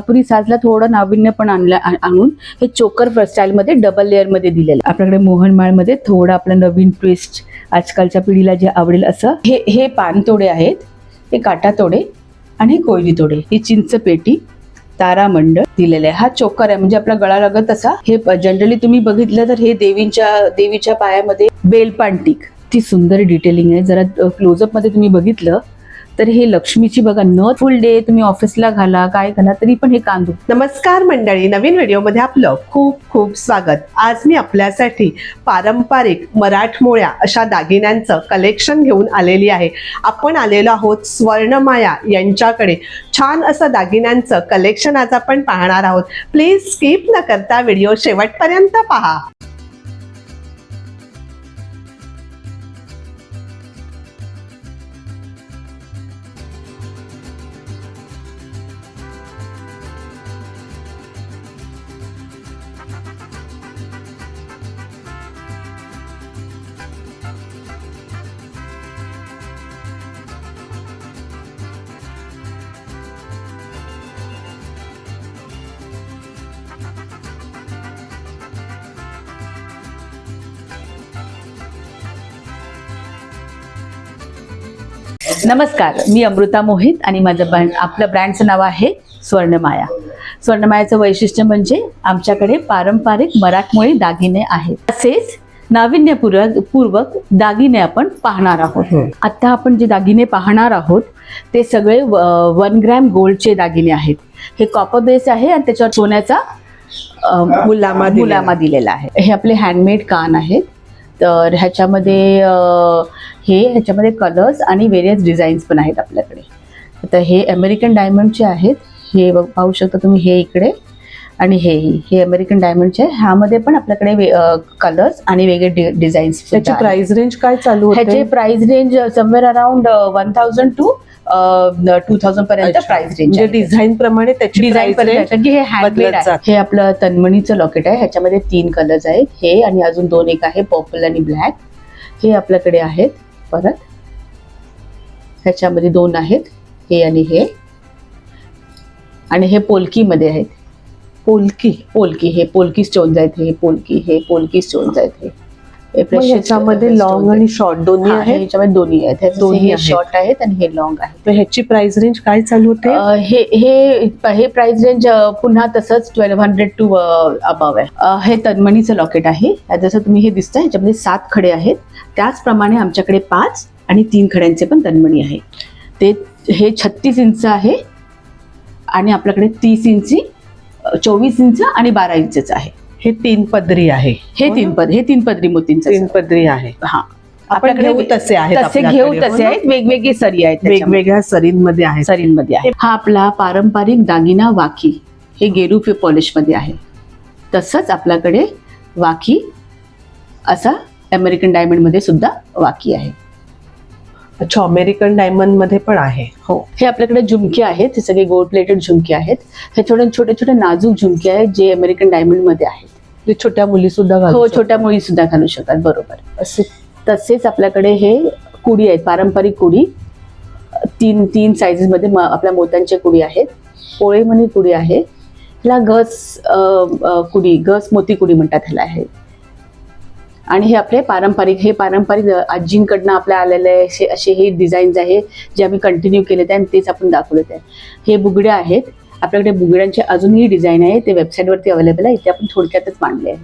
पुरी साजला थोडं नाविन्य पण आणलं आणून हे चोकर स्टाईलमध्ये डबल लेअरमध्ये दिलेलं आहे. आपल्याकडे मोहनमाळमध्ये थोडं आपलं नवीन ट्विस्ट आजकालच्या पिढीला जे आवडेल असं हे हे पानतोडे आहेत हे काटा तोडे आणि हे कोयली तोडे. ही चिंच पेटी तारामंडळ दिलेलं आहे. हा चोकर आहे म्हणजे आपला गळा लागत असा. हे जनरली तुम्ही बघितलं तर हे देवींच्या देवीच्या पायामध्ये बेलपांटिक ती सुंदर डिटेलिंग आहे. जरा क्लोजअपमध्ये तुम्ही बघितलं. तर हे लक्ष्मीची बघा न फुल डे तुम्ही ऑफिसला घाला काय घाला तरी पण हे कांदू. नमस्कार मंडळी नवीन व्हिडिओमध्ये आपलं खूप खूप स्वागत. आज मी आपल्यासाठी पारंपरिक मराठमोळ्या अशा दागिन्यांचं कलेक्शन घेऊन आलेली आहे. आपण आलेलो आहोत स्वर्णमाया यांच्याकडे. छान असं दागिन्यांचं कलेक्शन आज आपण पाहणार आहोत. प्लीज स्किप न करता व्हिडिओ शेवटपर्यंत पहा. नमस्कार मी अमृता मोहित आणि माझं ब्रँड आपलं ब्रँडचं नाव आहे स्वर्णमाया. स्वर्णमायाचं वैशिष्ट्य म्हणजे आमच्याकडे पारंपरिक मराठमोळी दागिने आहेत. तसेच नाविन्यपूर्वक पूर्वक दागिने आपण पाहणार आहोत. हं. आता आपण जे दागिने पाहणार आहोत ते सगळे वन ग्रॅम गोल्डचे दागिने आहेत. हे कॉपर बेस आहे आणि त्याच्यावर सोन्याचा मुलामा. मुलामा दिलेला आहे. हे आपले हँडमेड कान आहेत. तर ह्याच्यामध्ये हे ह्याच्यामध्ये कलर्स आणि वेरियस डिझाईन्स पण आहेत आपल्याकडे. आता हे अमेरिकन डायमंडचे आहेत. हे बघ- पाहू शकता तुम्ही हे इकडे आणि हे हे अमेरिकन डायमंडचे आहे ह्यामध्ये पण आपल्याकडे कलर्स आणि वेगळे डिझाईन्स त्याची प्राइस रेंज काय चालू ह्याचे price range somewhere around one thousand two two thousand पर्यंत. प्राइस रेंज डिझाईन प्रमाणे त्याची डिझाईन की हे हँडमेड. हे आपलं तन्मणीचं लॉकेट आहे. ह्याच्यामध्ये तीन कलर्स आहेत. हे आणि अजून दोन एक आहे पर्पल आणि ब्लॅक हे आपल्याकडे आहेत. परत ह्याच्यामध्ये दोन आहेत. हे आणि हे. आणि हे पोलकीमध्ये आहेत. पोलकी. पोलकी हे पोलकी स्टोन्स आहेत. हे पोलकी हे पोलकी स्टोन्स आहेत. हे ह्याच्यामध्ये लॉंग. आणि शॉर्ट दोन्ही हा, हे आहेत? ह्याच्यामध्ये दोन्ही आहेत. दोन्ही. शॉर्ट आहेत. आणि हे लॉंग आहे ह्याची प्राइस रेंज काय चालू होते? हे हे हे प्राइस रेंज पुन्हा तसंच ट्वेल्व हंड्रेड टू अबव आहे. हे तन्मणीचं लॉकेट आहे. जसं तुम्ही हे दिसतं ह्याच्यामध्ये सात खडे आहेत. त्याचप्रमाणे आमच्याकडे पाच आणि तीन खड्यांचे पण तन्मणी आहे. ते हे छत्तीस इंच आहे आणि आपल्याकडे तीस इंची चोवीस इंच आणि बारा इंचच आहे. हे तीन पदरी आहे. हे तीन? पद हे तीन पदरी मोतींचं तीन पदरी आहे. हा. आपण घेऊ तसे आहेत तसे घेऊ तसे? आहेत. वेगवेगळे सरी आहेत. वेगवेगळ्या सरींमध्ये आहेत. सरींमध्ये आहे हा आपला पारंपरिक दागिना वाकी हे गेरू पॉलिशमध्ये आहे. तसंच आपल्याकडे वाकी असा अमेरिकन डायमंडमध्ये सुद्धा वाकी आहे. अच्छा अमेरिकन डायमंडमध्ये पण आहे. हो. हे आपल्याकडे झुमके आहेत. हे सगळे गोल्ड प्लेटेड झुमके आहेत. हे थोडे छोटे छोटे नाजूक झुमके आहेत जे अमेरिकन डायमंडमध्ये आहेत. जे छोट्या मुली सुद्धा घालू हो. छोट्या मुली सुद्धा घालू शकतात. बरोबर. असे. तसेच आपल्याकडे हे कुडी आहेत. पारंपरिक कुडी. तीन तीन साईजेस मध्ये आपल्या मोत्यांच्या कुडी आहेत. पोळेमणी कुडी आहे. ह्याला अ, कुडी गस मोती कुडी म्हणतात ह्याला आहे आणि हे आपले पारंपरिक हे पारंपरिक आजींकडनं आपल्या आलेले असे असे हे डिझाईन्स आहे जे आम्ही कंटिन्यू केले आणि तेच आपण दाखवलेत आहे. हे बुगड्या आहेत. आपल्याकडे बुगड्यांचे अजूनही डिझाईन आहे. ते वेबसाईटवरती अवेलेबल आहे. इथे आपण थोडक्यातच मांडले आहे.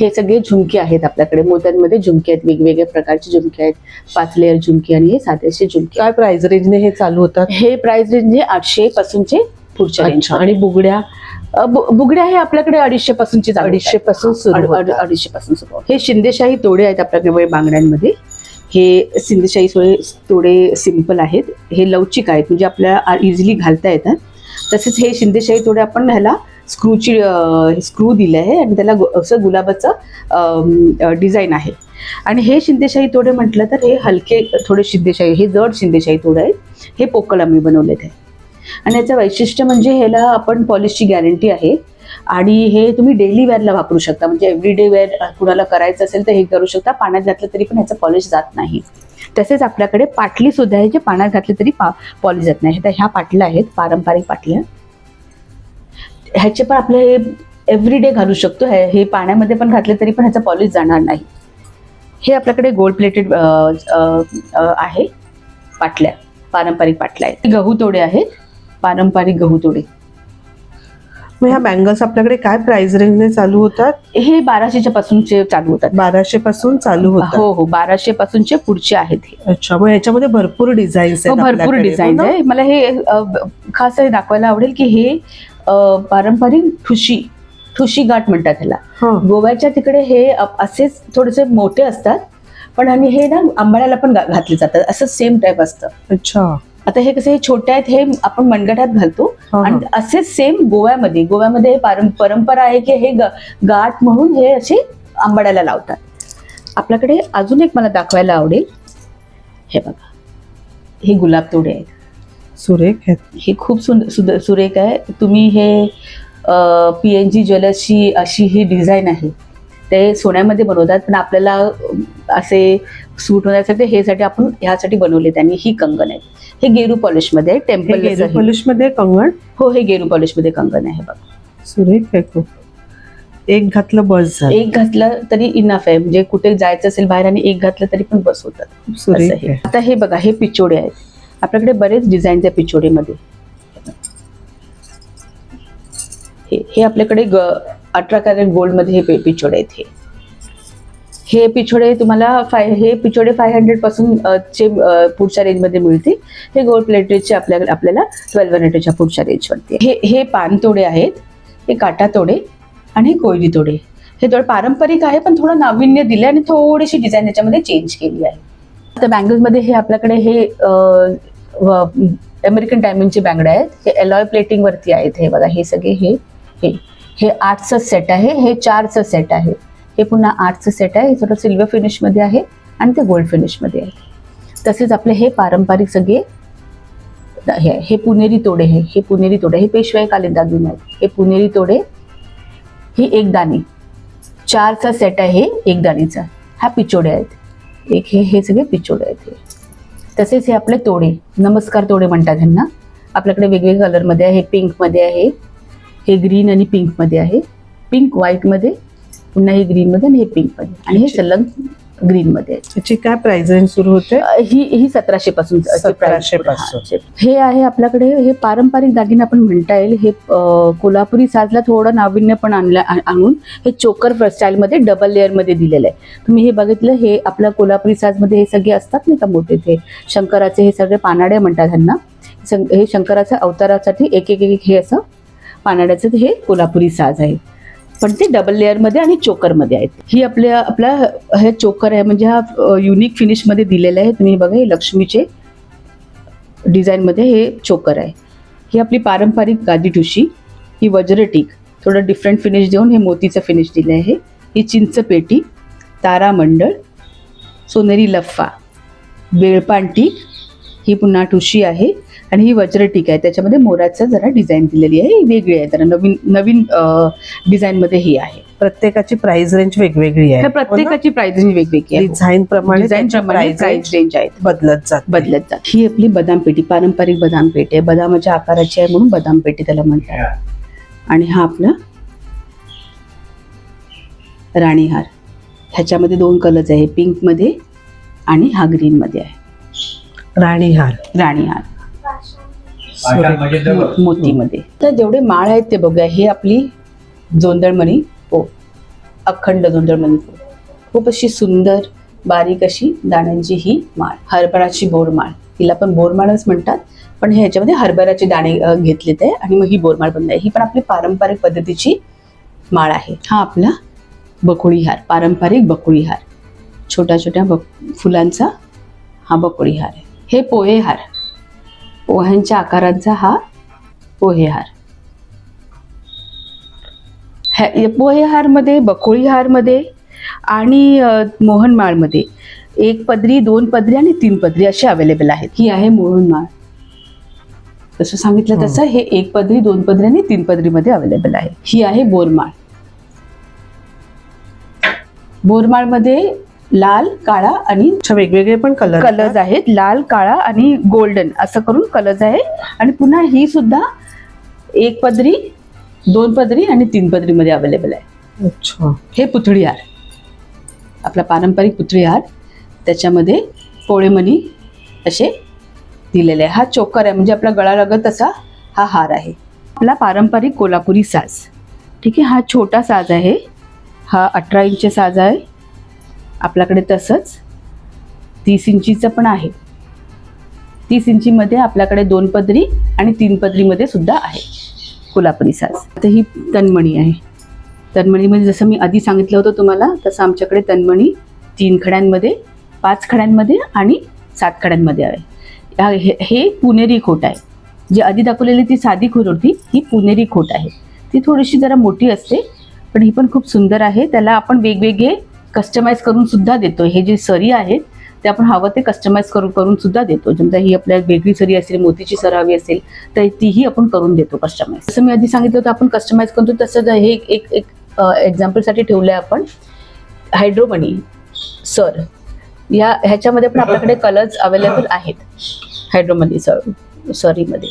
हे सगळे झुमके आहेत आपल्याकडे. मोत्यांमध्ये झुमके आहेत. वेगवेगळ्या प्रकारचे झुमके आहेत. पाच लेअर झुमके आणि हे साधेसे झुमके. काय प्राइस रेंजने हे चालू होतात? हे प्राइस रेंज आठशे पासूनचे पुढच्या आणि बुगड्या? बुगड्या हे आपल्याकडे अडीचशे पासूनचे अडीचशे पासून सुरू. अडीचशे पासून सुरू हे शिंदेशाही तोडे आहेत आपल्याकडे बांगड्यांमध्ये. हे शिंदेशाही सोळे तोडे सिंपल आहेत. हे लवचिक आहेत म्हणजे आपल्याला इझिली घालता येतात. तसेच हे शिंदेशाही तोडे आपण ह्याला स्क्रूची स्क्रू दिले आहे आणि त्याला असं गुलाबाचं डिझाईन आहे. आणि हे शिंदेशाही तोडे म्हटलं तर हे हलके थोडे शिंदेशाही हे जड शिंदेशाही तोडे आहेत. हे पोकळ आम्ही बनवलेत आहे आणि याचं वैशिष्ट्य म्हणजे ह्याला आपण पॉलिशची गॅरंटी आहे. आणि हे तुम्ही डेली वेअरला वापरू शकता. म्हणजे एव्हरीडे वेअर कुणाला करायचं असेल तर हे करू शकता. पाण्यात घातलं तरी पण ह्याचं पॉलिश जात नाही. तसेच आपल्याकडे पाटली सुद्धा आहे जे पाण्यात घातले तरी पा पॉलिश जात नाही. तर ह्या पाटल्या आहेत पारंपरिक पाटल्या. ह्याचे पण आपले हे एव्हरीडे घालू शकतो. हे हे पाण्यामध्ये पण घातले तरी पण ह्याचा पॉलिश जाणार नाही. हे आपल्याकडे गोल्ड प्लेटेड आहे. पाटल्या पारंपरिक पाटल्या आहेत. गहू तोडे आहेत. पारंपरिक गहू तोडे. मग ह्या बँगल्स आपल्याकडे काय प्राइस रेंजने चालू होतात? हे बाराशेच्या पासूनचे चालू होतात. बाराशे पासून चालू होतात. हो हो बाराशे पासूनचे पुढचे आहेत हे. अच्छा मग ह्याच्यामध्ये भरपूर डिझाईन्स हो, आहेत भरपूर आपल्याकडे, डिझाईन हो ना? आहे. मला हे अ, खास हे दाखवायला आवडेल की हे अ, पारंपरिक ठुशी ठुशी गाठ म्हणतात ह्याला. हं. गोव्याच्या तिकडे हे अ- असेच थोडेसे मोठे असतात पण आणि हे ना आंबाड्याला पण घा- घातले जातात. असं सेम टाईप असतं. अच्छा. आता हे कसे हे छोटे आहेत हे आपण मनगटात घालतो. आणि असेच सेम गोव्यामध्ये. गोव्यामध्ये पारं- परंपरा आहे की हे गाठ म्हणून हे असे आंबाड्याला लावतात. आपल्याकडे अजून एक मला दाखवायला आवडेल. हे बघा. हे गुलाब तोडे आहेत. सुरेख आहेत. हे खूप सुंद सुद सुरेख आहे. तुम्ही हे पी एन जी ज्वेलर्सची अशी ही डिझाईन आहे. ते सोन्यामध्ये बनवतात पण आपल्याला असे सूट होण्यासाठी हे साठी आपण ह्यासाठी बनवले त्यांनी ही कंगन आहे. हे गेरू पॉलिशमध्ये आहे हे टेम्पल गेरू पॉलिशमध्ये कंगण? हो हे गेरू पॉलिशमध्ये कंगन आहे बघा. सुरेख आहे खूप. एक घातलं बस झालं. एक घातलं तरी इनफ आहे. म्हणजे कुठे जायचं असेल बाहेर आणि एक घातलं तरी पण बस होतात. आता हे बघा हे पिचोडे आहेत. आपल्याकडे बरेच डिझाईन्स आहे पिचोडेमध्ये. हे हे आपल्याकडे अठरा कॅरेट गोल्डमध्ये हे पे- पिचोडे आहेत हे. हे तुम्हाला फाय हे पिछोडे फाय हंड्रेडपासून चे पुढच्या रेंजमध्ये मिळतील. हे गोल्ड प्लेटेडचे आपल्या आपल्याला ट्वेल्व हंड्रेडच्या पुढच्या रेंजवरती हे हे पानतोडे आहेत हे काटातोडे आणि कोयली तोडे. हे थोडं पारंपरिक आहे पण थोडं नाविन्य दिले आणि थोडीशी डिझाईन याच्यामध्ये चेंज केली आहे. तर बँगल्समध्ये हे आपल्याकडे हे अमेरिकन डायमंडचे बँगड्या आहेत. हे एलॉय प्लेटिंग वरती आहेत. हे बघा हे सगळे हे हे. हे आठचं सेट आहे हे चारचं सेट आहे. हे पुन्हा आठचं सेट आहे हे थोडं सिल्वर फिनिशमध्ये आहे आणि ते गोल्ड फिनिशमध्ये आहे. तसेच आपले हे पारंपरिक सगळे हे हे पुणेरी तोडे आहे हे पुणेरी तोडे हे पेशवाईकालीन दागिने आहेत हे पुणेरी तोडे ही एक दाणी. चारचा सेट आहे एक दाणीचा. हा पिचोडे आहेत. एक हे हे सगळे पिचोडे आहेत हे. तसेच हे आपले तोडे नमस्कार तोडे म्हणतात ह्यांना. आपल्याकडे वेगवेगळ्या कलरमध्ये आहे पिंकमध्ये आहे हे ग्रीन आणि पिंकमध्ये आहे. पिंक व्हाईटमध्ये पुन्हा हे ग्रीनमध्ये आणि हे पिंकमध्ये आणि हे सलग ग्रीनमध्ये आहे. त्याची काय प्राइस रेंज सुरू होते? ही ही सतराशे पासून 1700 पासून. हे आहे आपल्याकडे हे पारंपरिक दागिने आपण म्हणता येईल. हे कोल्हापुरी साजला थोडं नाविन्य पण आणलं आणून हे चोकर स्टाईलमध्ये डबल लेअरमध्ये दिलेलं आहे. तुम्ही हे बघितलं हे आपल्या कोल्हापुरी साजमध्ये हे सगळे असतात नाही का मोठे? ते शंकराचे हे सगळे पानाडे म्हणतात ह्यांना. हे शंकराच्या अवतारासाठी एक एक एक हे असं पानाड्याचं हे कोल्हापुरी साज आहे. पण ते डबल लेअरमध्ये आणि चोकरमध्ये आहेत. ही आपल्या आपला हे चोकर आहे म्हणजे हा युनिक फिनिशमध्ये दिलेला आहे तुम्ही बघा हे लक्ष्मीचे डिझाईनमध्ये हे चोकर आहे. ही आपली पारंपरिक गादी ठुशी ही वज्रटीक थोडं डिफरंट फिनिश देऊन हे मोतीचं फिनिश दिलं आहे. ही चिंच पेटी तारामंडळ सोनेरी लफ्फा बेळपान टीक. ही पुन्हा ठुशी आहे. आणि ही वज्रटीक आहे. त्याच्यामध्ये मोराचं जरा डिझाईन दिलेली आहे. ही वेगळी आहे. जरा नवीन नवीन डिझाईनमध्ये ही आहे. प्रत्येकाची प्राइस रेंज वेगवेगळी आहे. प्रत्येकाची प्राइस वेगवेगळी आहे. डिझाईन प्रमाणे डिझाईन प्रमाणे प्राइस रेंज आहेत. बदलत जात. बदलत जात. ही आपली बदाम पेटी पारंपरिक बदाम पेटी आहे. बदामाच्या आकाराची आहे म्हणून बदाम पेटी त्याला म्हणतात. आणि हा आपला राणीहार. ह्याच्यामध्ये दोन कलर्स आहे. पिंकमध्ये आणि हा ग्रीन मध्ये आहे. राणीहार. राणीहार. मोतीमध्ये. तर जेवढे माळ आहेत ते बघूया हे आपली जोंदळमणी हो अखंड जोंदळमणी हो खूप अशी सुंदर बारीक अशी दाण्यांची ही माळ हरभराची बोरमाळ तिला पण बोरमाळच म्हणतात पण हे ह्याच्यामध्ये हरभराचे दाणे घेतलेत आहे आणि मग ही बोरमाळ बनली आहे. ही पण आपली पारंपरिक पद्धतीची माळ आहे. हा आपला बकुळी हार पारंपरिक बकुळी हार. छोट्या छोट्या बक फुलांचा हा बकुळी हार आहे. हे पोहे हार. पोह्यांच्या आकारांचा हा पोहे हार ह्या- पोहे हारमध्ये बकोळी हारमध्ये आणि मोहनमाळमध्ये एक पदरी दोन पदरी आणि तीन पदरी असे अवेलेबल आहेत. ही आहे मोहनमाळ जसं सांगितलं तसं हे एक पदरी दोन पदरी आणि तीन पदरीमध्ये अवेलेबल आहे. ही आहे बोरमाळ. बोरमाळमध्ये लाल काळा आणि अच्छा वेगवेगळे पण कलर कलर्स आहेत. लाल काळा आणि गोल्डन असं करून कलर्स आहे. आणि पुन्हा ही सुद्धा एक पदरी दोन पदरी आणि तीन पदरीमध्ये अवेलेबल आहे. अच्छा. हे पुतळी हार. आपला पारंपरिक पुतळी हार. त्याच्यामध्ये पोळेमणी असे दिलेले आहे. हा चोकर आहे. म्हणजे आपला गळा लागत असा हा हार आहे. आपला पारंपरिक कोल्हापुरी साज. ठीक आहे? हा छोटा साज आहे. हा अठरा इंच साज आहे. आपल्याकडे तसंच तीस इंचीचं पण आहे. तीस इंचीमध्ये आपल्याकडे दोन पदरी आणि तीन पदरीमध्ये सुद्धा आहे कोल्हापुरी साज. आता ही तनमणी आहे. तन्मणीमध्ये जसं मी आधी सांगितलं होतं तुम्हाला तसं आमच्याकडे तन्मणी तीन खड्यांमध्ये पाच खड्यांमध्ये आणि सात खड्यांमध्ये आहे. हे- हे पुणेरी खोट आहे. जी आधी दाखवलेली ती साधी खोट होती ही पुणेरी खोट आहे. ती थोडीशी जरा मोठी असते पण ही पण खूप सुंदर आहे. त्याला आपण वेगवेगळे कस्टमाइज करून सुद्धा देतो. हे जे सरी आहेत ते आपण हवं ते कस्टमाइज करून करून सुद्धा देतो. समजा ही आपल्याला वेगळी सरी असेल मोतीची सर हवी असेल तर तीही आपण करून देतो कस्टमाइज जसं मी आधी सांगितलं होतं आपण कस्टमाइज करतो तसं हे एक एक एक एक्झाम्पलसाठी ठेवलं आहे आपण. हायड्रोमनी सर. या ह्याच्यामध्ये पण आपल्याकडे कलर्स अवेलेबल आहेत. हायड्रोमनी सर सरीमध्ये.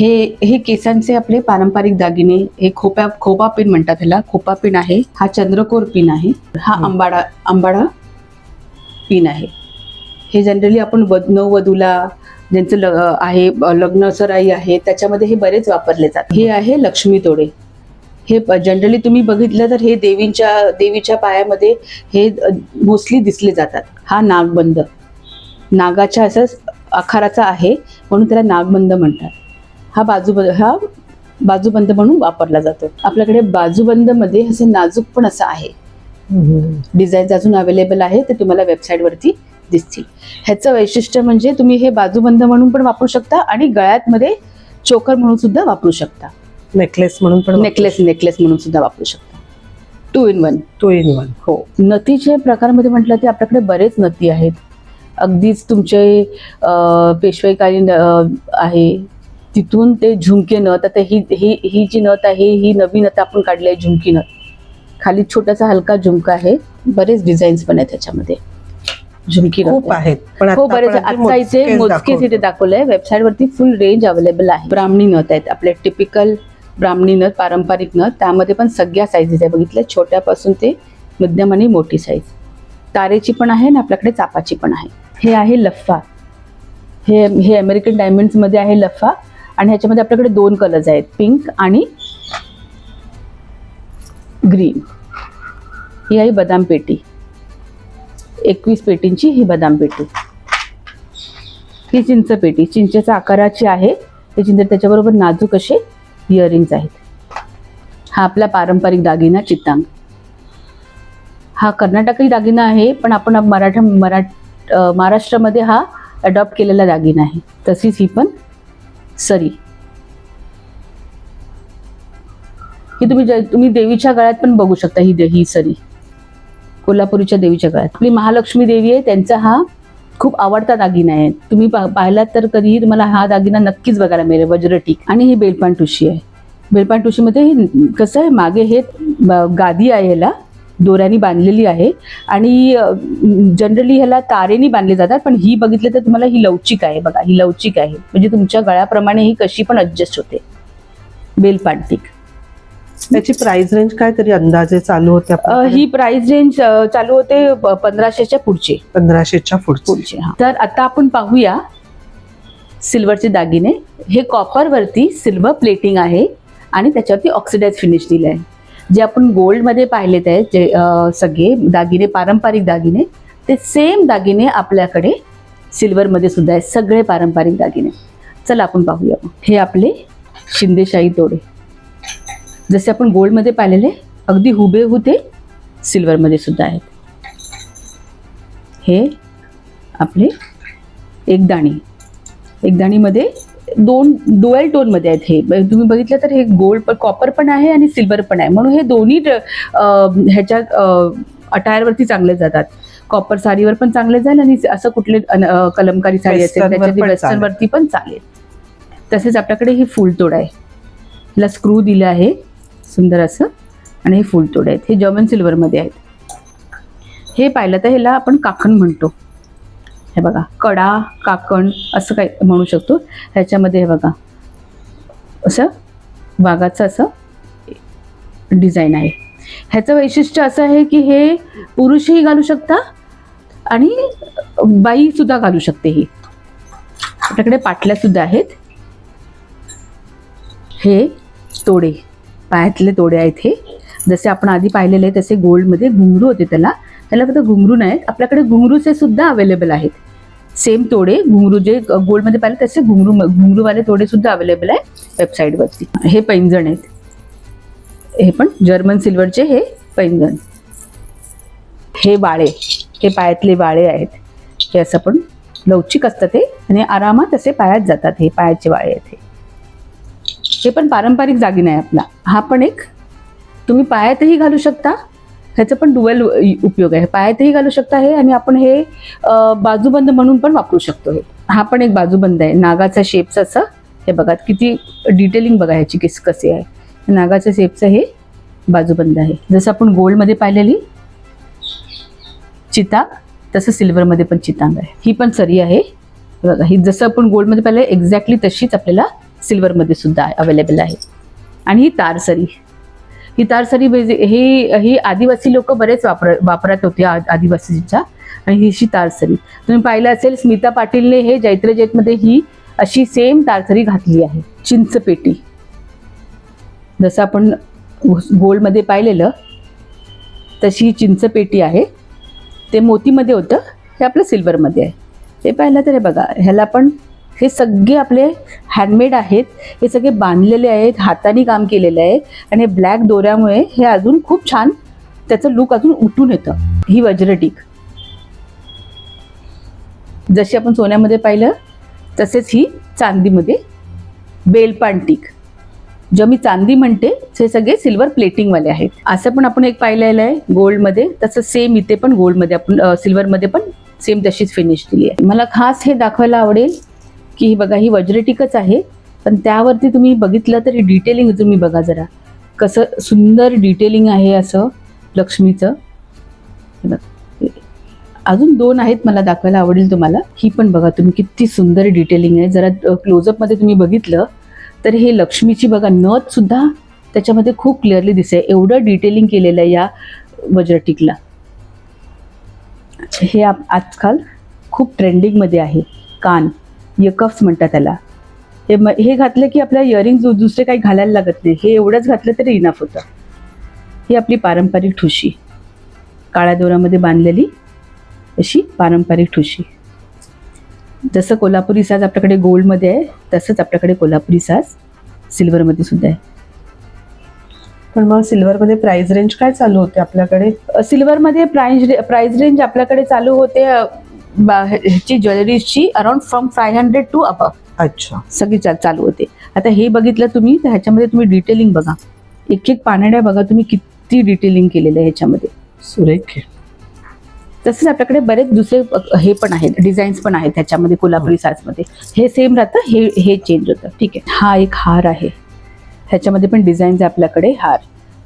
हे हे केसांचे आपले पारंपरिक दागिने हे खोप्या खोपा पिन म्हणतात ह्याला खोपा पिन आहे हा चंद्रकोर पिन आहे हा. आंबाडा आंबाडा पिन आहे. हे जनरली आपण वध नववधूला ज्यांचं ल आहे लग्न सराई आहे त्याच्यामध्ये हे बरेच वापरले जातात. हे आहे लक्ष्मी तोडे. हे जनरली तुम्ही बघितलं तर हे देवींच्या देवीच्या पायामध्ये हे मोस्टली दिसले जातात. हा नागबंद नागाच्या असं आकाराचा आहे म्हणून त्याला नागबंद म्हणतात. हा बाजूबंद हा बाजूबंद म्हणून वापरला जातो. आपल्याकडे बाजूबंदमध्ये असं नाजूक पण असं आहे. डिझाईन्स अजून अवेलेबल आहे ते तुम्हाला वेबसाईटवरती दिसतील. ह्याचं वैशिष्ट्य म्हणजे तुम्ही हे बाजूबंद म्हणून पण वापरू शकता आणि गळ्यात मध्ये चोकर म्हणून सुद्धा वापरू शकता. नेकलेस म्हणून पण नेकलेस नेकलेस म्हणून सुद्धा वापरू शकता. Two in one two in one हो. नथीचे प्रकारमध्ये म्हटलं तर आपल्याकडे बरेच नथी आहेत. अगदीच तुमचे पेशवाईकालीन आहे. तिथून ते झुमके नथ आता ही ही ही जी नथ आहे ही नवीन आता आपण काढली आहे झुमकी नथ. खाली छोटासा हलका झुमका आहे. बरेच डिझाईन्स पण आहेत त्याच्यामध्ये. झुमकी खूप आहे. आहेत पण हो आता बरेच आजचा इथे मोजकेच इथे. दाखवलंय. वेबसाईट वरती फुल रेंज अवेलेबल आहे. ब्राह्मणी नथ आहेत. आपले टिपिकल ब्राह्मणी नथ पारंपरिक नथ. त्यामध्ये पण सगळ्या साईजेस आहे. बघितल्या छोट्यापासून ते मध्यम आणि मोठी साईज तारेची पण आहे आणि आपल्याकडे चापाची पण आहे. हे आहे लफ्फा हे हे अमेरिकन डायमंड्समध्ये आहे लफ्फा आणि ह्याच्यामध्ये आपल्याकडे दोन कलर्स आहेत पिंक आणि ग्रीन ही आहे बदाम पेटी. एकवीस पेटींची ही बदाम पेटी. ही चिंच पेटी. चिंचेच्या आकाराची आहे. ते चिंच त्याच्याबरोबर नाजूक असे इयरिंग्स आहेत. हा आपला पारंपरिक दागिना चित्तांग हा कर्नाटकी दागिना आहे पण आपण मराठा मराठ महाराष्ट्रामध्ये हा अडॉप्ट केलेला दागिना आहे. तशीच ही पण सरी. ही तुम्ही तुम्ही देवीच्या गळ्यात पण बघू शकता ही ही सरी. कोल्हापुरीच्या देवीच्या गळ्यात. आपली महालक्ष्मी देवी आहे त्यांचा हा खूप आवडता दागिना आहे. तुम्ही पा- पाहिलात तर कधीही तुम्हाला हा दागिना नक्कीच बघायला मिळेल. वज्रटीक. आणि ही बेलपान टुशी आहे. बेलपान टुशीमध्ये कसं आहे? मागे हे गादी आहे ह्याला. दोऱ्यानी बांधलेली आहे. आणि जनरली ह्याला तारेनी बांधले जातात पण ही बघितलं तर तुम्हाला ही लवचिक आहे बघा ही लवचिक आहे. म्हणजे तुमच्या गळ्याप्रमाणे ही कशी पण ऍडजस्ट होते. बेलपांटिक त्याची प्राइस रेंज काय तरी अंदाजे चालू होते? ही प्राइस रेंज चालू होते पंधराशेच्या पुढचे. पंधराशेच्या पुढची. हा. तर आता आपण पाहूया सिल्वरचे दागिने. हे कॉपरवरती सिल्वर प्लेटिंग आहे आणि त्याच्यावरती ऑक्सिडाइज फिनिश दिलं आहे जे आपण गोल्डमध्ये पाहिलेत आहेत जे सगळे दागिने पारंपरिक दागिने ते सेम दागिने आपल्याकडे सिल्वरमध्ये सुद्धा आहेत सगळे पारंपरिक दागिने. चला आपण पाहूया. हे आपले शिंदेशाही तोडे. जसे आपण गोल्डमध्ये पाहिलेले अगदी हुबेहू ते सिल्वरमध्ये सुद्धा आहेत. हे आपले एकदाणी एकदाणीमध्ये दोन डोएल टोनमध्ये आहेत हे. ब- तुम्ही बघितलं तर हे गोल्ड पण कॉपर पण आहे आणि सिल्वर पण आहे. म्हणून हे दोन्ही ह्याच्यात अटायरवरती चांगले जातात. कॉपर साडीवर पण चांगले जाईल आणि असं कुठले कलमकारी साडी असेल त्याच्यात पण वेस्टर्नवरती पण चालेल तसेच आपल्याकडे ही फुलतोड आहे. ह्याला स्क्रू दिले आहे. सुंदर असं. आणि हे फुलतोड आहेत. हे जर्मन सिल्वरमध्ये आहेत. हे पाहिलं तर ह्याला आपण काकण म्हणतो. हे बघा कडा काकण असं काय म्हणू शकतो. ह्याच्यामध्ये हे बघा असं वाघाचं असं डिझाईन आहे. ह्याचं वैशिष्ट्य असं आहे की हे पुरुषही घालू शकता आणि बाई सुद्धा घालू शकते ही. आपल्याकडे पाटल्या सुद्धा आहेत. हे तोडे पायातले तोडे आहेत हे. जसे आपण आधी पाहिलेले आहे तसे गोल्डमध्ये घुंगरू होते त्याला. त्याला फक्त घुंगरू नाहीत आपल्याकडे घुंगरूचे सुद्धा अवेलेबल आहेत. सेम तोडे घुंगरू जे गोल्डमध्ये पाहिले तसे घुंगरू घुंगरूवाले तोडे सुद्धा अवेलेबल आहे वेबसाईटवरती हे पैंजण आहेत. हे पण जर्मन सिल्वरचे हे पैंजण. हे वाळे हे पायातले वाळे आहेत. हे असं पण लवचिक असतं ते आणि आरामात असे पायात जातात. हे पायाचे वाळे आहेत हे. हे पण पारंपरिक दागिना आहे आपला. हा पण एक तुम्ही पायातही घालू शकता ह्याचं पण डुवेल उपयोग आहे. पायातही घालू शकता हे आणि आपण हे बाजूबंद म्हणून पण वापरू शकतो हे. हा पण एक बाजूबंद आहे. नागाचा शेपचा असं. हे बघा किती डिटेलिंग बघा ह्याची किस कसे आहे. नागाच्या शेपचं हे बाजूबंद आहे. जसं आपण गोल्डमध्ये पाहिलेली चिता तसं सिल्वरमध्ये पण चितांग आहे. ही पण सरी आहे. बघा ही जसं आपण गोल्डमध्ये पाहिलं एक्झॅक्टली तशीच आपल्याला सिल्वरमध्ये सुद्धा अवेलेबल आहे. आणि ही तार सरी. ही तारसरी बेजे ही ही आदिवासी लोक बरेच वापर वापरत होते आ- आदिवासीच्या आणि ही अशी तारसरी. तुम्ही पाहिलं असेल स्मिता पाटीलने हे जैत्रजेतमध्ये ही अशी सेम तारसरी घातली आहे. चिंचपेटी जसं आपण गोल्डमध्ये पाहिलेलं तशी ही चिंचपेटी आहे. ते मोतीमध्ये होतं हे आपलं सिल्वरमध्ये आहे. ते पाहिलं तर हे बघा ह्याला पण हे सगळे आपले हँडमेड आहेत. हे सगळे बांधलेले आहेत हाताने काम केलेलं आहे आणि हे ब्लॅक दोऱ्यामुळे हे अजून खूप छान त्याचं लुक अजून उठून येतं. ही वज्रटीक जशी आपण सोन्यामध्ये पाहिलं तसेच ही चांदीमध्ये बेलपानटीक जे मी चांदी म्हणते ते सगळे सिल्वर प्लेटिंगवाले आहेत. असं पण आपण एक पाहिलेलं आहे गोल्डमध्ये. तसं सेम इथे पण गोल्डमध्ये आपण सिल्वरमध्ये पण सेम तशीच फिनिश दिली आहे. मला खास हे दाखवायला आवडेल की ही बघा ही वज्रटिकच आहे पण त्यावरती तुम्ही बघितलं तरी डिटेलिंग तुम्ही बघा जरा. कसं सुंदर डिटेलिंग आहे असं लक्ष्मीचं. अजून दोन आहेत मला दाखवायला आवडेल तुम्हाला. ही पण बघा तुम्ही किती सुंदर डिटेलिंग आहे. जरा क्लोजअपमध्ये तुम्ही बघितलं तर हे लक्ष्मीची बघा नथसुद्धा त्याच्यामध्ये खूप क्लिअरली दिसते. एवढं डिटेलिंग केलेलं आहे या वज्रटिकला. हे आप- आजकाल खूप ट्रेंडिंगमध्ये आहे. कान. यकफ्स म्हणतात त्याला. हे हे घातलं की आपल्या इयरिंग दुसरे काही घालायला लागत नाही. हे एवढंच घातलं तरी इनफ होतं. ही आपली पारंपरिक ठुशी. काळ्या दोऱ्यामध्ये बांधलेली अशी पारंपरिक ठुशी. जसं कोल्हापुरी साज आपल्याकडे गोल्डमध्ये आहे तसंच आपल्याकडे कोल्हापुरी साज सिल्वरमध्ये सुद्धा आहे. पण मग सिल्वरमध्ये प्राइस रेंज काय चालू होते आपल्याकडे? सिल्वरमध्ये प्राइस प्राइस रेंज आपल्याकडे चालू होते ह्याची ज्वेलरीजची around from five hundred two above अच्छा. सगळी चा चालू होते. आता हे बघितलं तुम्ही तर ह्याच्यामध्ये तुम्ही डिटेलिंग बघा. एक एक पानड्या बघा तुम्ही किती डिटेलिंग केलेलं आहे ह्याच्यामध्ये. सुरेख. तसेच आपल्याकडे बरेच दुसरे हे पण आहेत डिझाईन्स पण आहेत ह्याच्यामध्ये कोल्हापुरी साजमध्ये हे सेम राहतं हे हे चेंज होतं. ठीक आहे. हा एक हार आहे. ह्याच्यामध्ये पण डिझाईन्स आहे आपल्याकडे हार.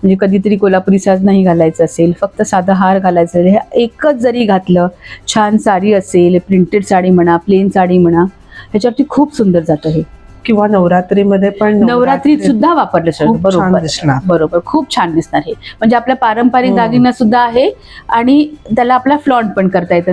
म्हणजे कधीतरी कोल्हापुरी साज नाही घालायचं असेल फक्त साधा हार घालायचं असेल, हे एकच जरी घातलं छान साडी असेल प्रिंटेड साडी म्हणा प्लेन साडी म्हणा ह्याच्यावरती खूप सुंदर जातं हे. किंवा नवरात्रीमध्ये पण नवरात्रीत सुद्धा वापरलं बरोबर. बरोबर. खूप छान दिसणार हे. म्हणजे आपल्या पारंपरिक हो. दागिना सुद्धा आहे आणि त्याला आपला फ्लॉन्ट पण करता येतं.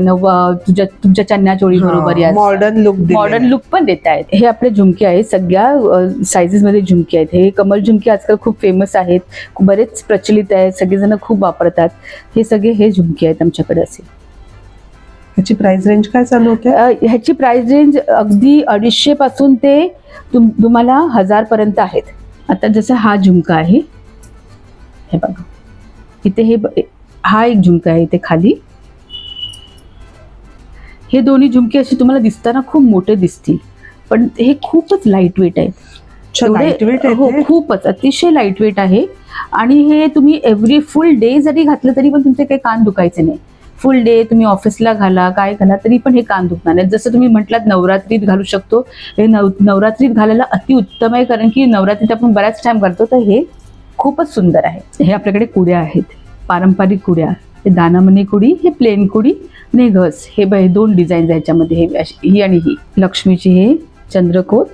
तुझ्या तुमच्या चन्या चोळी बरोबर मॉडर्न लुक मॉडर्न लुक पण देत आहेत. हे आपले झुमके आहेत. सगळ्या सायझेस मध्ये झुमके आहेत. हे कमल झुमके आजकाल खूप फेमस आहेत. बरेच प्रचलित आहेत. सगळेजण खूप वापरतात. हे सगळे हे झुमके आहेत आमच्याकडे असे. ह्याची प्राइस रेंज काय चालू होते? ह्याची प्राइस रेंज अगदी अडीचशे पासून ते तुम तुम्हाला हजार पर्यंत आहेत. आता जसं हा झुमका आहे हे बघा. इथे हे हा एक झुमका आहे इथे खाली. हे दोन्ही झुमके असे तुम्हाला दिसताना खूप मोठे दिसतील पण हे खूपच लाइट वेट आहेत हो आहे खूपच अतिशय लाइट वेट आहे. आणि हे तुम्ही एव्हरी फुल डे जरी घातलं तरी पण तुमचे काही कान दुखायचे नाही. फुल डे तुम्ही ऑफिसला घाला काय घाला तरी पण हे कान दुखणार नाही जसं तुम्ही म्हटलात नवरात्रीत घालू शकतो. हे नव नवरात्रीत घालायला अतिउत्तम आहे कारण की नवरात्रीत आपण बऱ्याच टाइम करतो तर हे खूपच सुंदर आहे. हे आपल्याकडे कुड्या आहेत. पारंपरिक कुड्या. हे दानामनी कुडी हे प्लेन कुडी आणि घस. हे ब- हे दोन डिझाईन्स ह्याच्यामध्ये हे अशी- ही आणि ही. लक्ष्मीची हे चंद्रकोर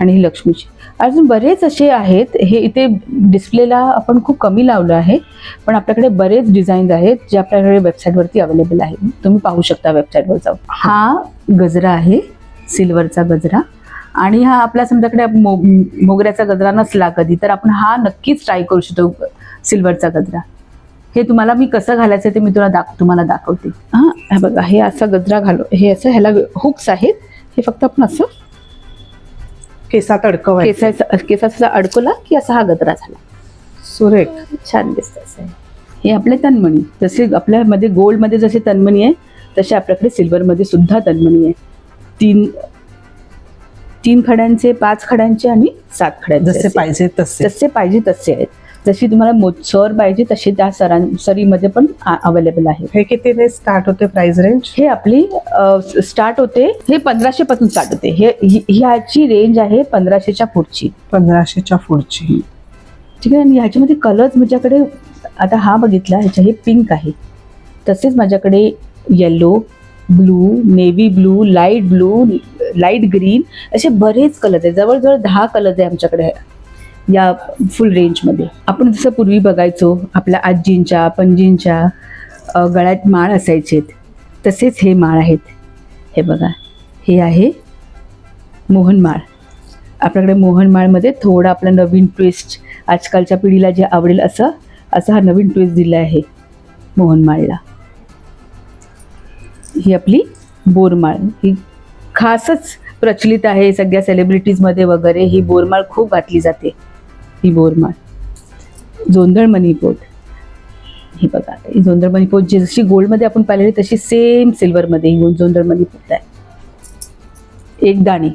आणि ही लक्ष्मीची. अजून बरेच असे आहेत. हे इथे डिस्प्लेला आपण खूप कमी लावलं आहे. पण आपल्याकडे बरेच डिझाईन्स आहेत जे आपल्याकडे वेबसाईटवरती अवेलेबल आहेत. तुम्ही पाहू शकता वेबसाईटवर जाऊन. हा गजरा आहे. सिल्वरचा गजरा. आणि हा आपल्या समजाकडे मो मोगऱ्याचा गजरा नसला कधी तर आपण हा नक्कीच ट्राय करू शकतो सिल्वरचा गजरा. हे तुम्हाला मी कसं घालायचं ते मी तुला दाख तुम्हाला दाखवते. हां हे बघा हे असं गजरा घालो हे असं ह्याला हुक्स आहेत. हे फक्त आपण असं केसात अडकवायचं. केसाचा केसाचा अडकवला की असा हा गजरा झाला. सुरेख. छान दिसतं असं. हे आपले तन्मणी. जसे आपल्यामध्ये गोल्डमध्ये जसे तन्मणी आहे तसे आपल्याकडे सिल्वरमध्ये सुद्धा तन्मणी आहे. तीन तीन खड्यांचे पाच खड्यांचे आणि सात खड्यांचे जसे असे. पाहिजे तसे. जसे पाहिजे तसे आहेत. जशी तुम्हाला मोजसर पाहिजे तसे त्या सरां सरीमध्ये पण अवेलेबल आहे. हे कितीने स्टार्ट होते प्राइस रेंज हे आपली स्टार्ट होते हे पंधराशे पासून स्टार्ट होते. हे ही- ह्याची रेंज आहे पंधराशेच्या पुढची. पंधराशेच्या पुढची. ठीक आहे आणि ह्याच्यामध्ये कलर्स माझ्याकडे आता हा बघितला ह्याच्या हे पिंक आहे. तसेच माझ्याकडे yellow blue navy blue light blue light green असे बरेच कलर्स आहेत. जवळजवळ दहा कलर्स आहे आमच्याकडे. या फुल रेंजमध्ये आपण जसं पूर्वी बघायचो आपल्या आजींच्या पणजींच्या गळ्यात माळ असायचे. तसेच हे माळ आहेत. हे बघा. हे आहे मोहनमाळ आपल्याकडे मोहनमाळमध्ये थोडा आपला नवीन ट्विस्ट आजकालच्या पिढीला जे आवडेल असं असा हा नवीन ट्विस्ट दिला आहे मोहनमाळला ही आपली बोरमाळ ही खासच प्रचलित आहे सगळ्या सेलिब्रिटीजमध्ये वगैरे. ही बोरमाळ खूप घातली जाते. ही बोरमाळ. जोंधळ मणिपोट ही बघा ही जोंधळ मणिपोट जी जशी गोल्डमध्ये आपण पाहिलेली तशी सेम सिल्वरमध्ये ही जोंधळ मणिपोट आहे. एक दाणी.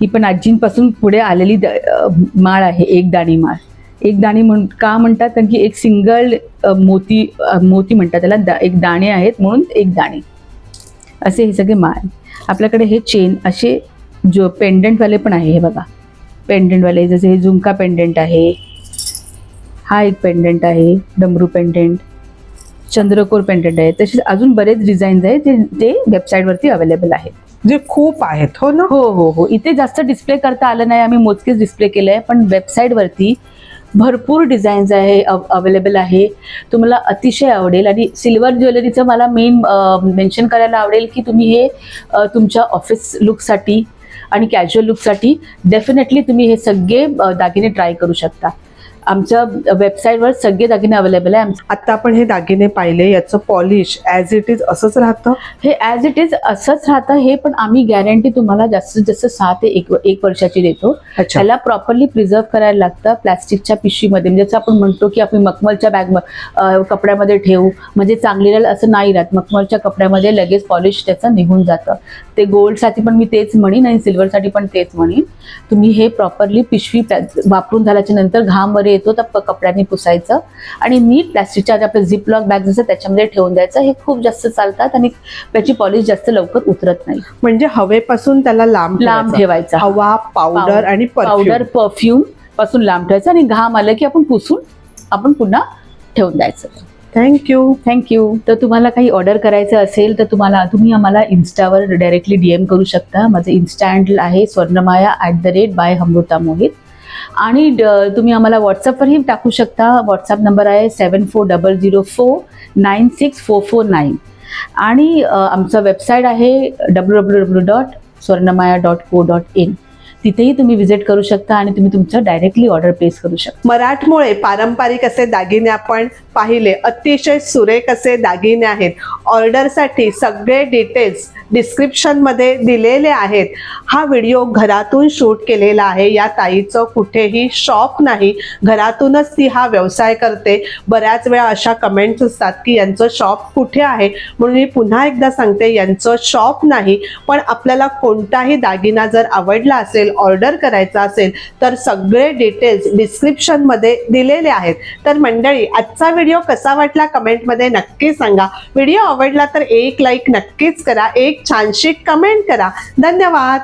ही पण आजींपासून पुढे आलेली द- माळ आहे एक दाणी माळ. एक दाणी म्हण का म्हणतात? कारण की एक सिंगल मोती मोती म्हणतात त्याला. दा, एक दाणे आहेत म्हणून एक दाणे. असे हे सगळे माळ. आपल्याकडे हे चेन असे जो पेंडंटवाले पण आहे हे बघा. पेंडंटवाले जसे हे झुमका पेंडंट आहे हा एक पेंडंट आहे डमरू पेंडंट चंद्रकोर पेंडंट आहे. तसेच अजून बरेच डिझाईन्स आहेत ते ते वेबसाईटवरती अवेलेबल आहेत. जे खूप आहेत हो ना? हो हो हो. इथे जास्त डिस्प्ले करता आलं नाही आम्ही मोजकेच डिस्प्ले केलं आहे पण वेबसाईटवरती भरपूर डिझाईन्स आहे अवेलेबल आहे. तुम्हाला अतिशय आवडेल आणि सिल्वर ज्वेलरीचं मला मेन मेन्शन करायला आवडेल की तुम्ही हे तुमच्या ऑफिस लुकसाठी आणि कॅज्युअल लुकसाठी डेफिनेटली तुम्ही हे सगळे दागिने ट्राय करू शकता. आमच्या वेबसाईटवर सगळे दागिने अवेलेबल आहे. आता आपण हे दागिने पाहिले याचं पॉलिश ॲज इट इज असंच राहतं? हे ॲज इट इज असंच राहतं हे पण आम्ही गॅरंटी तुम्हाला जास्तीत जास्त सहा ते एक एक वर्षाची देतो. त्याला प्रॉपरली प्रिझर्व करायला लागतं प्लॅस्टिकच्या पिशवीमध्ये. म्हणजे जसं आपण म्हणतो की आपण मखमलच्या बॅग कपड्यामध्ये ठेवू म्हणजे चांगली राहील असं नाही राहत. मखमलच्या कपड्यामध्ये लगेच पॉलिश त्याचं निघून जातं. ते गोल्डसाठी पण मी तेच म्हणेन आणि सिल्वरसाठी पण तेच म्हणेन. तुम्ही हे प्रॉपरली पिशवी वापरून झाल्याच्यानंतर घाम वगैरे येतो प- कपड्याने पुसायचं. आणि नीट प्लॅस्टिकच्या आपलं झिप लॉक बॅग जसं त्याच्यामध्ये ठेवून द्यायचं हे खूप जास्त चालतात आणि त्याची पॉलिश जास्त लवकर उतरत नाही. म्हणजे हवेपासून त्याला लांब लांब ठेवायचं. हवा पावडर पाव- आणि पावडर परफ्यूमपासून लांब ठेवायचं आणि घाम आलं की आपण पुसून आपण पुन्हा ठेवून द्यायचं. थँक्यू थँक्यू तर तुम्हाला काही ऑर्डर करायचं असेल तर तुम्हाला तुम्ही आम्हाला इन्स्टावर डायरेक्टली डी एम करू शकता. माझं इन्स्टा हँडल आहे Swarnamaya at the rate by Amruta Mohit. आणि ड- तुम्ही आम्हाला व्हॉट्सअपवरही टाकू शकता. व्हॉट्सअप नंबर आहे seven four double zero four nine six four four nine आणि आमचं वेबसाईट आहे W W W dot Swarnamaya dot co dot in तिथेही तुम्ही विजिट करू शकता आणि तुम्ही तुमचं डायरेक्टली ऑर्डर प्लेस करू शकता. मराठमोळे पारंपरिक असे दागिने आपण पाहिले. अतिशय सुरेख असे दागिने आहेत. ऑर्डरसाठी सगळे डिटेल्स डिस्क्रिप्शनमध्ये दिलेले आहेत. हा व्हिडिओ घरातून शूट केलेला आहे. या ताईचं कुठेही शॉप नाही. घरातूनच ती हा व्यवसाय करते. बऱ्याच वेळा अशा कमेंट्स असतात की यांचं शॉप कुठे आहे? म्हणून मी पुन्हा एकदा सांगते यांचं शॉप नाही. पण आपल्याला कोणताही दागिना जर आवडला असेल ऑर्डर करायचा असेल तर सगळे डिटेल्स डिस्क्रिप्शनमध्ये दिलेले आहेत. तर मंडळी आजचा व्हिडिओ कसा वाटला कमेंटमध्ये नक्की सांगा. व्हिडिओ आवडला तर एक लाईक नक्कीच करा. एक एक छानशी कमेंट करा. धन्यवाद.